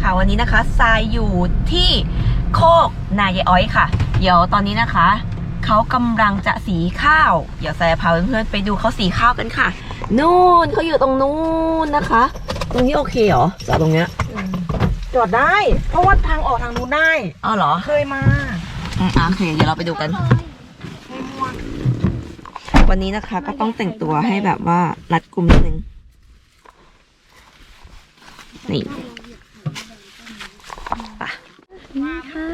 ค่ะ วันนี้นะคะทรายอยู่ที่โคกนายายอ้อยค่ะ เดี๋ยวตอนนี้นะคะเขากำลังจะสีข้าว เดี๋ยวทรายพาเพื่อนๆไปดูเขาสีข้าวกันค่ะ นู่นเขาอยู่ตรงนู้นนะคะ ตรงนี้โอเคเหรอจอดตรงเนี้ยจอดได้ เพราะว่าทางออกทางนู้นได้อ๋อเหรอเคยมาอืมอะโอเค เดี๋ยวเราไปดูกัน วันนี้นะคะ ก็ต้องแต่งตัวให้แบบว่ารัดกุมนิดนึงนี่ไป นี่ค่ะ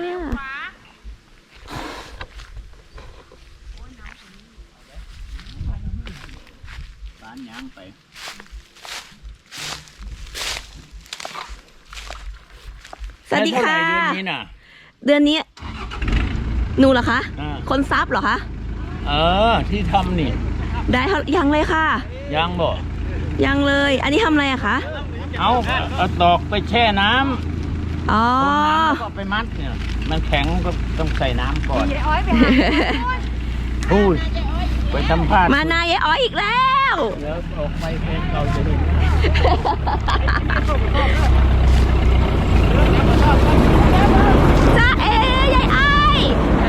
ร้านยางไปสวัสดีค่ะ ได้เท่าไหร่เดือนนี้น่ะ เดือนนี้หนูเหรอคะ อ่า คนซับเหรอคะ เออ ที่ทำนี่ได้เท่ายังเลยค่ะ ยางบ่ยังเลย อันนี้ทำอะไรอะคะ เอาเอาตอกไปแช่น้ำ อ๋อต้มน้ำแล้วก็ไปมัดเนี่ย มันแข็งก็ต้องใส่น้ำก่อนพูดไปสัมภาษณ์มานายายอ้อยอีกแล้ว แล้วออกไปเป็นเราจะเห็นจ้าเอ๋ยายอ้อย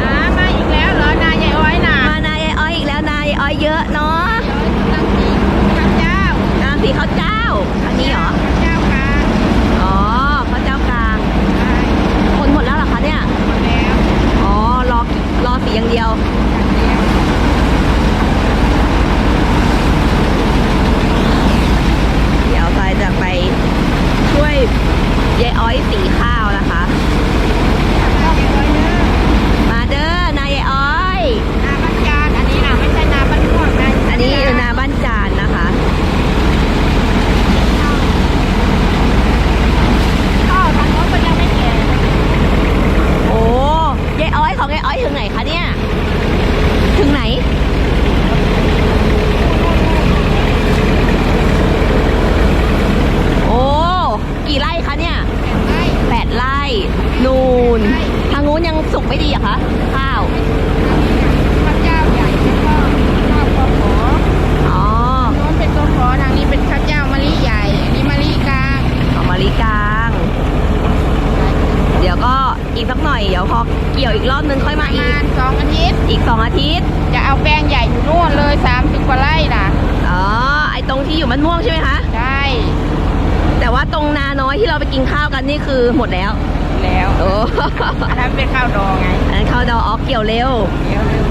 อ่ามาอีกแล้วเหรอนายายอ้อยน่ะมานายายอ้อยอีกแล้วนายายอ้อยเยอะเนาะตั้งสีข้าเจ้าน้ำสีข้าวเจ้า อันนี้เหรอ ข้าเจ้ากลาง อ๋อข้าวเจ้ากลาง ใช่ คนหมดแล้วเหรอคะเนี่ย หมดแล้ว อ๋อ รอ ร อสีอย่างเดียว เดี๋ยวทรายจะไปช่วยยายอ้อยสีข้าวนะคะ มาเด้อนายายอ้อย นาบ้านจานอันนี้น่ะไม่ใช่นาบ้านม่วงนะ อันนี้นาบ้านจานนะคะ ข้าวทางโน้นก็ยังไม่แก่ โอ้ยายอ้อยของยายอ้อยถึงไหนคะเนี่ย ถึงไหน โอ้ กี่ไร่คะเนี่ย ใช่ แปดไร่ นูนทางนู้นยังสุกไม่ดีอะคะข้าวข้าเจ้าใหญ่แล้วก็ข้าวกขออ๋อทางโน้นเป็นตัวขอทางนี้เป็นข้าวเจ้ามะลิใหญ่อันนี้มะลิกลางของมาริกลาง เดี๋ยวก็อีกสักหน่อยเดี๋ยวพอเกี่ยวอีกรอบนึงค่อยปมาระอีมากณสองอาทิตย์อีกสองอาทิตย์ จะเอาแปลงใหญ่อยู่นู่นเลยสามสิบกว่าไร่น่ะอ๋อ ไอตรงที่อยู่มันม่วงใช่ไหมคะ ใช่แต่ว่าตรงนาน้อยที่เราไปกินข้าวกันนี่คือหมดแล้ว แล้ว โอ้ อันนั้นเป็นข้าวดองไงอันนั้นข้าวดอกออกเกี่ยวเร็ว เดี๋ยวเร็ว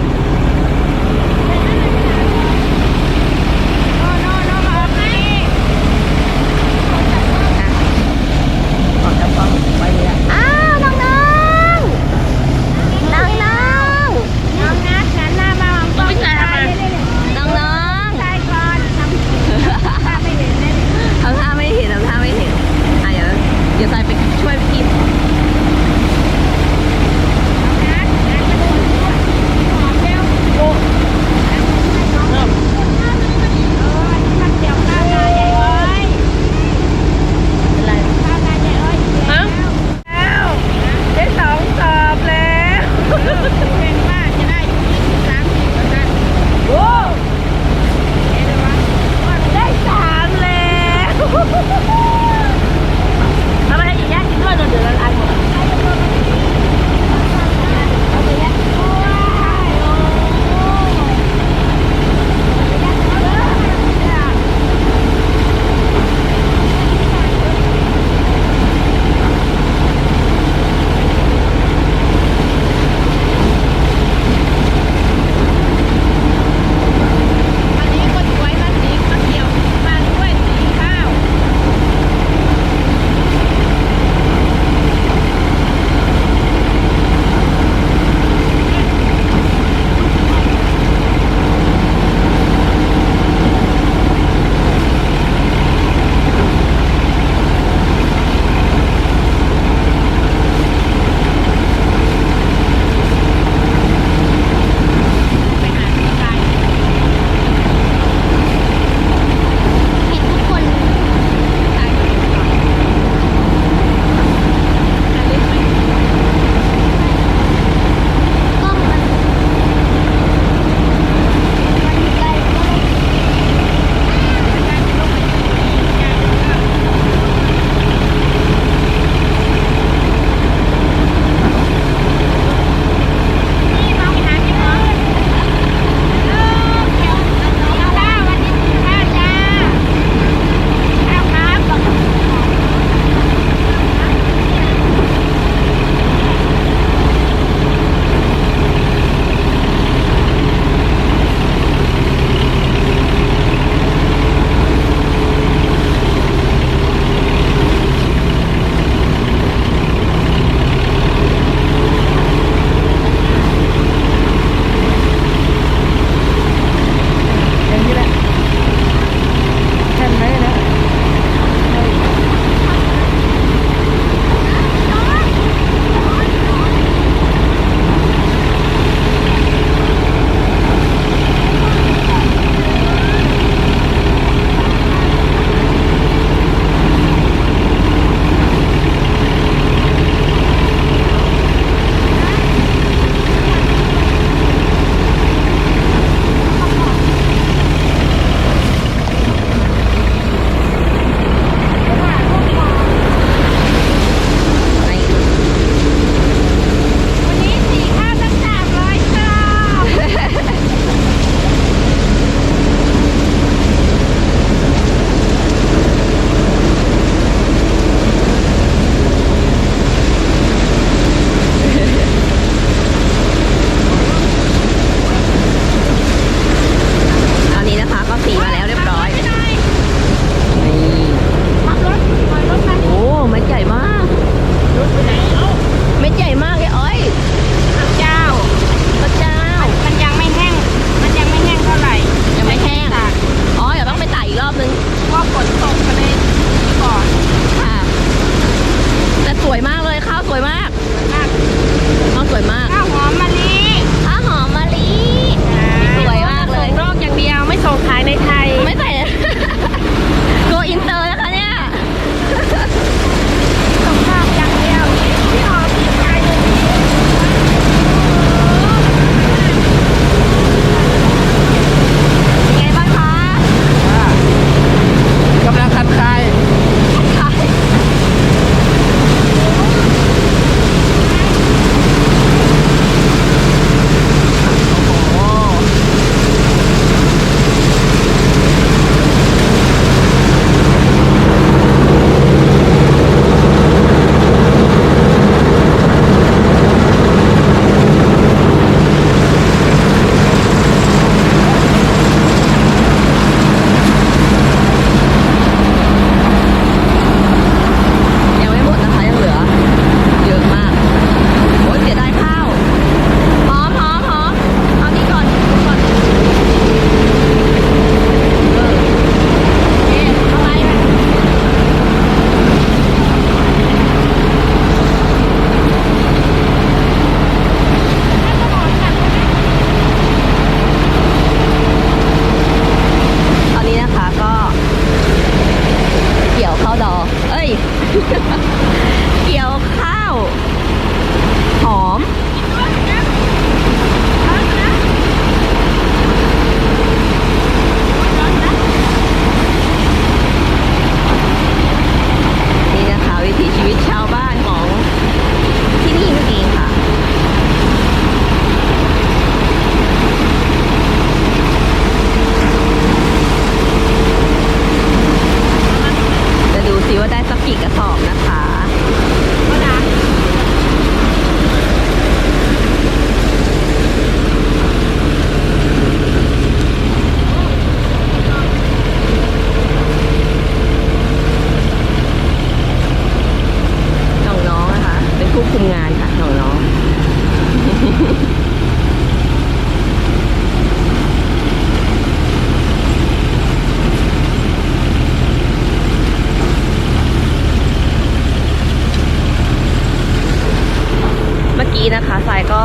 นะคะทรายก็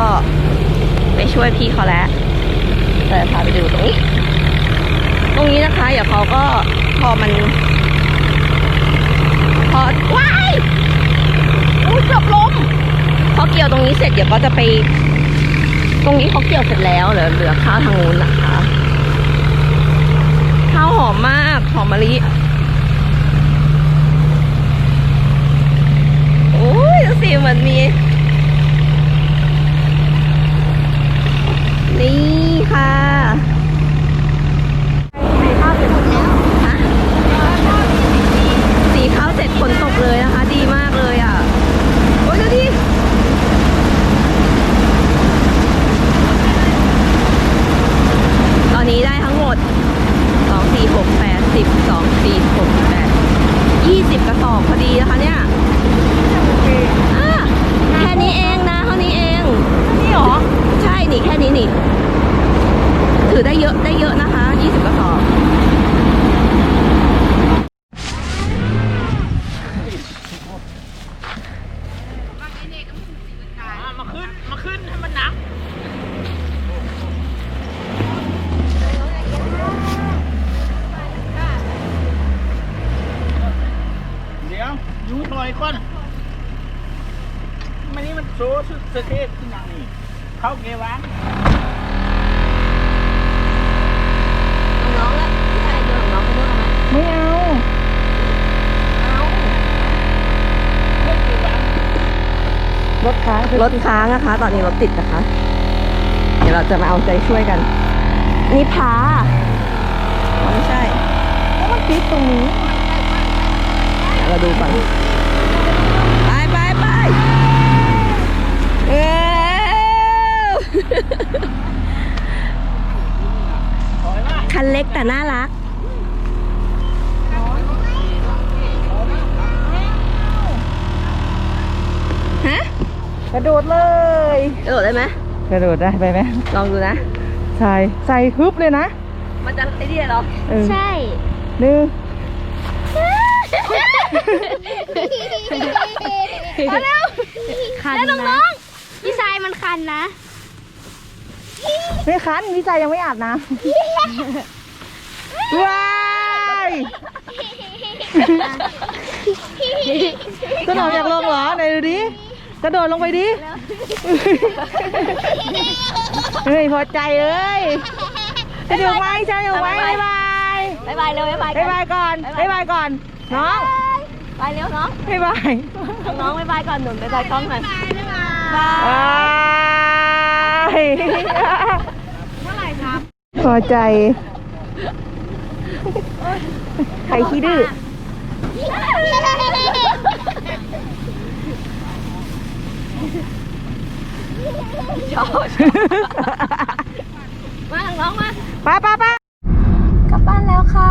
ไปช่วยพี่เขาแล้วแต่พาไปดูตรงนี้ ตรงนี้นะคะเดี๋ยวเขาก็พอมัน พอว้ายอุ้ยเกือบล้มพอเกี่ยวตรงนี้เสร็จเดี๋ยวก็จะไป ตรงนี้เขาเกี่ยวเสร็จแล้วเหลือเหลือข้าวทางนู้นนะคะข้าวหอมมากหอมมะลิโอ้ยดูสิเหมือนมี นี่ค่ะสีข้าวเสร็จหมดแล้วสีข้าวเสร็จฝนตกเลยนะคะ ดีมากเลยอะ โอ้ยดูดิ ตอนนี้ได้ทั้งหมด 2 4 6 8 10 2 4 6 8 20 กระสอบพอดีนะคะเนี่ยอะแค่นี้เองนะเท่านี้เอง นี่หรอ ใช่ นี่แค่นี้นี่ ถือได้เยอะได้เยอะนะคะ 20 กระสอบ มา ขึ้นให้มันหนักเดี๋ยวยูหน่อยก่อนมันนี่มันโซ่สุดสะเทศขึ้นอย่างนี้ เข้าเกวัง น้องๆแล้วพี่ชายเดินของน้องไปด้วยกันไหม ไม่เอา เอา เข้าเกวาง ร ถค้าง รถค้างนะคะ ตอนนี้รถติดนะคะ เดี๋ยวเราจะมาเอาใจช่วยกัน นี่พาไม่ใช่แล้วมันติดตรงนี้เดี๋ยวเราดูก่อนไปไปไปเออคันเล็กแต่น่ารักฮะ กระโดดเลยกระโดดได้ไหมกระโดดได้ไปไหมลองดูนะใส่ใส่ฮึบเลยนะ มันจะไอ้นี่เหรอเออใช่หนึ่งเอาเร็วคันแล้วน้องๆพี่ชายมันคันนะไม่คันวิจัยยังไม่อาบน้ำว้ายกระโดดอยากลงเหรอไหนดูดิ กระโดดลงไปดิ เฮ้ยพอใจเลยจะอยู่ไหมจะอยู่ไหมบ๊ายบายบายบายเร็วบายบายบ๊ายบายก่อนบ๊ายบายก่อน น้องบายเร็วน้องบ๊ายบายน้องบายบายก่อนหนุนบายบายกล้องก่อนบายบายเมื่อไหร่ครับพอใจ ใครขี้ดื้อ ชอบ มาน้องมา ไปไปไปกลับบ้านแล้วค่ะ